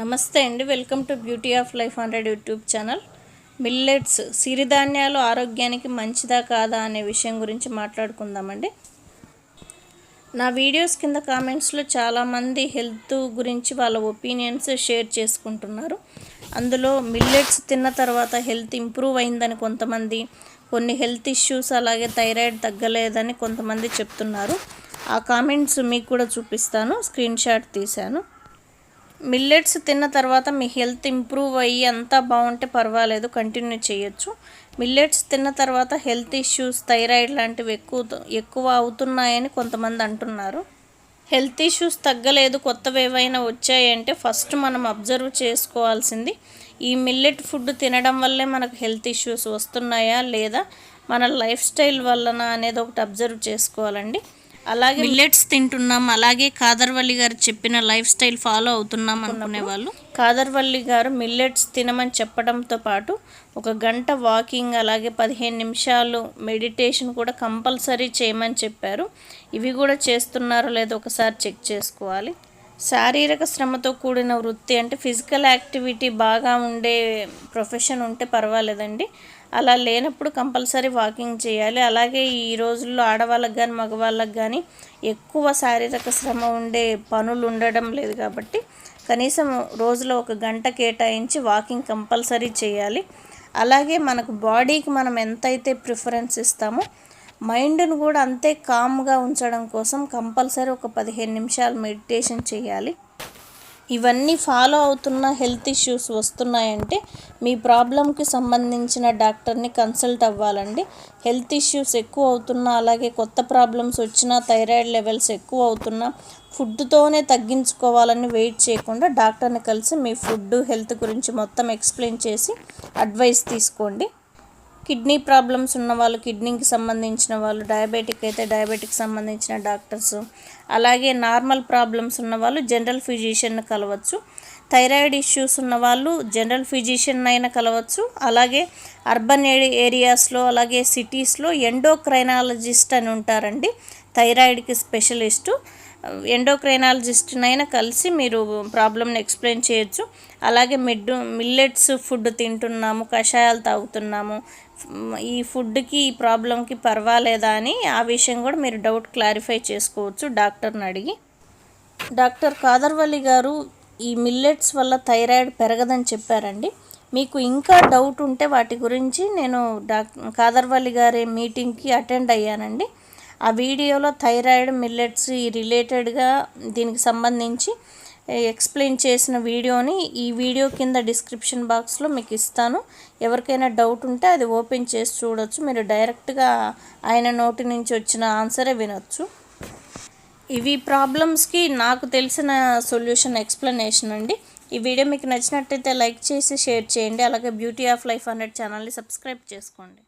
నమస్తే అండి. Welcome to beauty of life hundred YouTube channel. Millets సిరిధాన్యాలు ఆరోగ్యానికి మంచిదా కాదా అనే విషయం గురించి మాట్లాడుకుందామండి. నా వీడియోస్ కింద కామెంట్స్లో చాలామంది హెల్త్ గురించి వాళ్ళ ఒపీనియన్స్ షేర్ చేసుకుంటున్నారు. అందులో మిల్లెట్స్ తిన్న తర్వాత హెల్త్ ఇంప్రూవ్ అయిందని కొంతమంది కొన్ని హెల్త్ ఇష్యూస్ అలాగే థైరాయిడ్ తగ్గలేదని కొంతమంది చెప్తున్నారు. ఆ కామెంట్స్ మీకు కూడా చూపిస్తాను. స్క్రీన్ షాట్ తీశాను. మిల్లెట్స్ తిన్న తర్వాత మీ హెల్త్ ఇంప్రూవ్ అయ్యి అంతా బాగుంటే పర్వాలేదు కంటిన్యూ చేయొచ్చు. మిల్లెట్స్ తిన్న తర్వాత హెల్త్ ఇష్యూస్ థైరాయిడ్ లాంటివి ఎక్కువ ఎక్కువ అవుతున్నాయని కొంతమంది అంటున్నారు. హెల్త్ ఇష్యూస్ తగ్గలేదు కొత్తవి ఏవైనా వచ్చాయంటే ఫస్ట్ మనం అబ్జర్వ్ చేసుకోవాల్సింది ఈ మిల్లెట్ ఫుడ్ తినడం వల్లే మనకు హెల్త్ ఇష్యూస్ వస్తున్నాయా లేదా మన లైఫ్ స్టైల్ వలన అనేది ఒకటి అబ్జర్వ్ చేసుకోవాలండి. అలాగే మిల్లెట్స్ తింటున్నాం. అలాగే కాదర్వల్లి గారు చెప్పిన లైఫ్ స్టైల్ ఫాలో అవుతున్నాం అనుకునే వాళ్ళు. కాదర్వల్లి గారు మిల్లెట్స్ తినమని చెప్పడంతో పాటు ఒక గంట వాకింగ్ అలాగే పదిహేను నిమిషాలు మెడిటేషన్ కూడా కంపల్సరీ చేయమని చెప్పారు. ఇవి కూడా చేస్తున్నారో లేదో ఒకసారి చెక్ చేసుకోవాలి. శారీరక శ్రమతో కూడిన వృత్తి అంటే ఫిజికల్ యాక్టివిటీ బాగా ఉండే ప్రొఫెషన్ ఉంటే పర్వాలేదండి. అలా లేనప్పుడు కంపల్సరీ వాకింగ్ చేయాలి. అలాగే ఈ రోజుల్లో ఆడవాళ్ళకి కానీ మగవాళ్ళకి కానీ ఎక్కువ శారీరక శ్రమ ఉండే పనులు ఉండడం లేదు కాబట్టి కనీసం రోజులో ఒక గంట కేటాయించి వాకింగ్ కంపల్సరీ చేయాలి. అలాగే మనకు బాడీకి మనం ఎంతైతే ప్రిఫరెన్స్ ఇస్తామో మైండ్ను కూడా అంతే కామ్గా ఉంచడం కోసం కంపల్సరీ ఒక పదిహేను నిమిషాలు మెడిటేషన్ చేయాలి. ఇవన్నీ ఫాలో అవుతున్న హెల్త్ ఇష్యూస్ వస్తున్నాయంటే మీ ప్రాబ్లంకి సంబంధించిన డాక్టర్ని కన్సల్ట్ అవ్వాలండి. హెల్త్ ఇష్యూస్ ఎక్కువ అవుతున్నా అలాగే కొత్త ప్రాబ్లమ్స్ వచ్చినా థైరాయిడ్ లెవెల్స్ ఎక్కువ అవుతున్నా ఫుడ్తోనే తగ్గించుకోవాలని వెయిట్ చేయకుండా డాక్టర్ని కలిసి మీ ఫుడ్ హెల్త్ గురించి మొత్తం ఎక్స్ప్లెయిన్ చేసి అడ్వైస్ తీసుకోండి. కిడ్నీ ప్రాబ్లమ్స్ ఉన్న వాళ్ళు కిడ్నీకి సంబంధించిన వాళ్ళు డయాబెటిక్ అయితే డయాబెటిక్ సంబంధించిన డాక్టర్స్. అలాగే నార్మల్ ప్రాబ్లమ్స్ ఉన్న వాళ్ళు జనరల్ ఫిజిషియన్ కలవచ్చు. థైరాయిడ్ ఇష్యూస్ ఉన్న వాళ్ళు జనరల్ ఫిజిషియన్ అయినా కలవచ్చు. అలాగే అర్బన్ ఏరియాస్లో అలాగే సిటీస్లో ఎండోక్రైనాలజిస్ట్ అని ఉంటారండి. థైరాయిడ్కి స్పెషలిస్టు. ఎండోక్రైనాలజిస్ట్నైనా కలిసి మీరు ప్రాబ్లమ్ని ఎక్స్ప్లెయిన్ చేయొచ్చు. అలాగే మిడ్ మిల్లెట్స్ ఫుడ్ తింటున్నాము కషాయాలు తాగుతున్నాము. ఈ ఫుడ్కి ఈ ప్రాబ్లంకి పర్వాలేదా అని ఆ విషయం కూడా మీరు డౌట్ క్లారిఫై చేసుకోవచ్చు డాక్టర్ని అడిగి. డాక్టర్ కాదర్వల్లి గారు ఈ మిల్లెట్స్ వల్ల థైరాయిడ్ పెరగదని చెప్పారండి. మీకు ఇంకా డౌట్ ఉంటే వాటి గురించి నేను డాక్ కాదర్వల్లి గారి మీటింగ్కి అటెండ్ అయ్యానండి. ఆ వీడియోలో థైరాయిడ్ మిల్లెట్స్ ఈ రిలేటెడ్గా దీనికి సంబంధించి ఎక్స్ప్లెయిన్ చేసిన వీడియోని ఈ వీడియో కింద డిస్క్రిప్షన్ బాక్స్లో మీకు ఇస్తాను. ఎవరికైనా డౌట్ ఉంటే అది ఓపెన్ చేసి చూడొచ్చు. మీరు డైరెక్ట్గా ఆయన నోటి నుంచి వచ్చిన ఆన్సరే వినొచ్చు. ఇవి ప్రాబ్లమ్స్కి నాకు తెలిసిన సొల్యూషన్ ఎక్స్ప్లెనేషన్ అండి. ఈ వీడియో మీకు నచ్చినట్టయితే లైక్ చేసి షేర్ చేయండి. అలాగే బ్యూటీ ఆఫ్ లైఫ్ హండ్రెడ్ ఛానల్ని సబ్స్క్రైబ్ చేసుకోండి.